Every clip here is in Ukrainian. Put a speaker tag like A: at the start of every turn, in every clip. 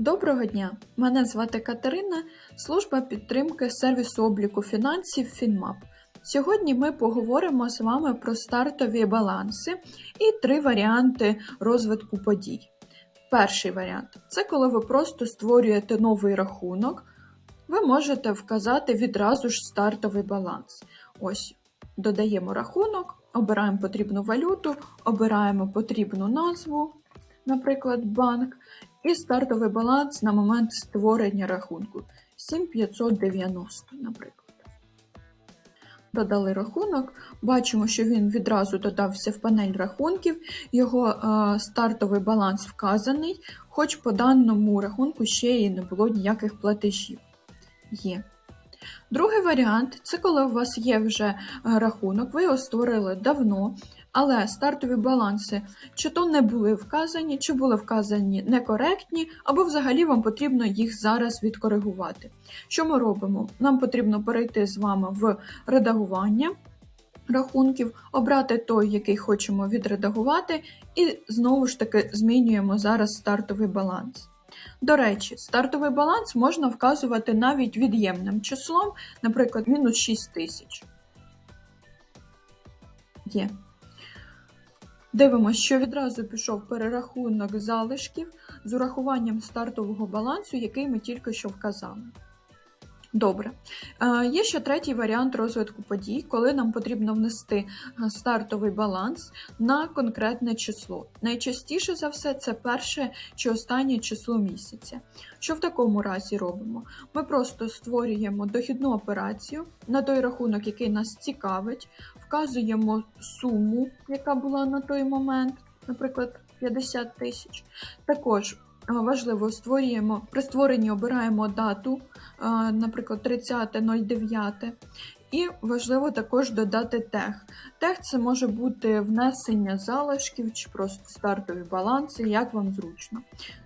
A: Доброго дня! Мене звати Катерина, служба підтримки сервісу обліку фінансів Фінмап. Сьогодні ми поговоримо з вами про стартові баланси і три варіанти розвитку подій. Перший варіант це коли ви просто створюєте новий рахунок, ви можете вказати відразу ж стартовий баланс. Ось, додаємо рахунок, обираємо потрібну валюту, обираємо потрібну назву, наприклад, банк, і стартовий баланс на момент створення рахунку 7590, наприклад. Додали рахунок, бачимо, що він відразу додався в панель рахунків, його е, стартовий баланс вказаний, хоч по даному рахунку ще і не було ніяких платежів. Є. Другий варіант це коли у вас є вже е, рахунок, ви його створили давно, але стартові баланси чи то не були вказані, чи були вказані некоректні, або взагалі вам потрібно їх зараз відкоригувати. Що ми робимо? Нам потрібно перейти з вами в редагування рахунків, обрати той, який хочемо відредагувати, і знову ж таки змінюємо зараз стартовий баланс. До речі, стартовий баланс можна вказувати навіть від'ємним числом, наприклад, мінус 6 тисяч. Є. Дивимося, що відразу пішов перерахунок залишків з урахуванням стартового балансу, який ми тільки що вказали. Добре. Є ще третій варіант розвитку подій, коли нам потрібно внести стартовий баланс на конкретне число. Найчастіше за все це перше чи останнє число місяця. Що в такому разі робимо? Ми просто створюємо дохідну операцію на той рахунок, який нас цікавить, вказуємо суму, яка була на той момент, наприклад, 50 тисяч. Також важливо створюємо при створенні обираємо дату, наприклад, 30.09. І важливо також додати тег. Тег це може бути внесення залишків чи просто стартові баланси, як вам зручно.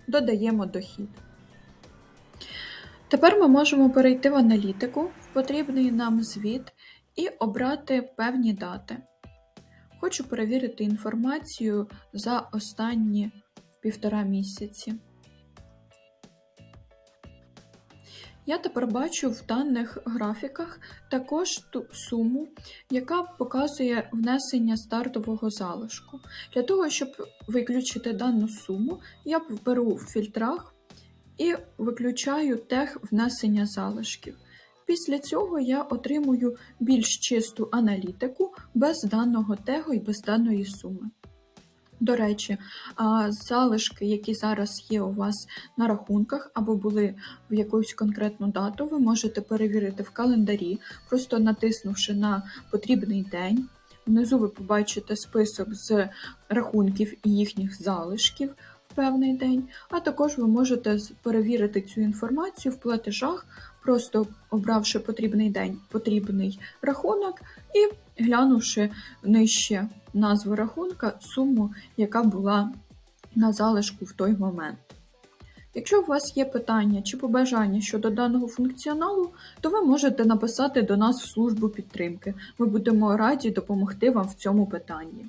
A: Додаємо дохід. Тепер ми можемо перейти в аналітику, в потрібний нам звіт і обрати певні дати. Хочу перевірити інформацію за останні півтора місяці. Я тепер бачу в даних графіках також ту суму, яка показує внесення стартового залишку. Для того, щоб виключити дану суму, я беру в фільтрах і виключаю тег внесення залишків. Після цього я отримую більш чисту аналітику без даного тегу і без даної суми. До речі, залишки, які зараз є у вас на рахунках або були в якусь конкретну дату, ви можете перевірити в календарі, просто натиснувши на потрібний день. Внизу ви побачите список з рахунків і їхніх залишків певний день, а також ви можете перевірити цю інформацію в платежах, просто обравши потрібний день, потрібний рахунок і глянувши нижче назву рахунка, суму, яка була на залишку в той момент. Якщо у вас є питання чи побажання щодо даного функціоналу, то ви можете написати до нас в службу підтримки. Ми будемо раді допомогти вам в цьому питанні.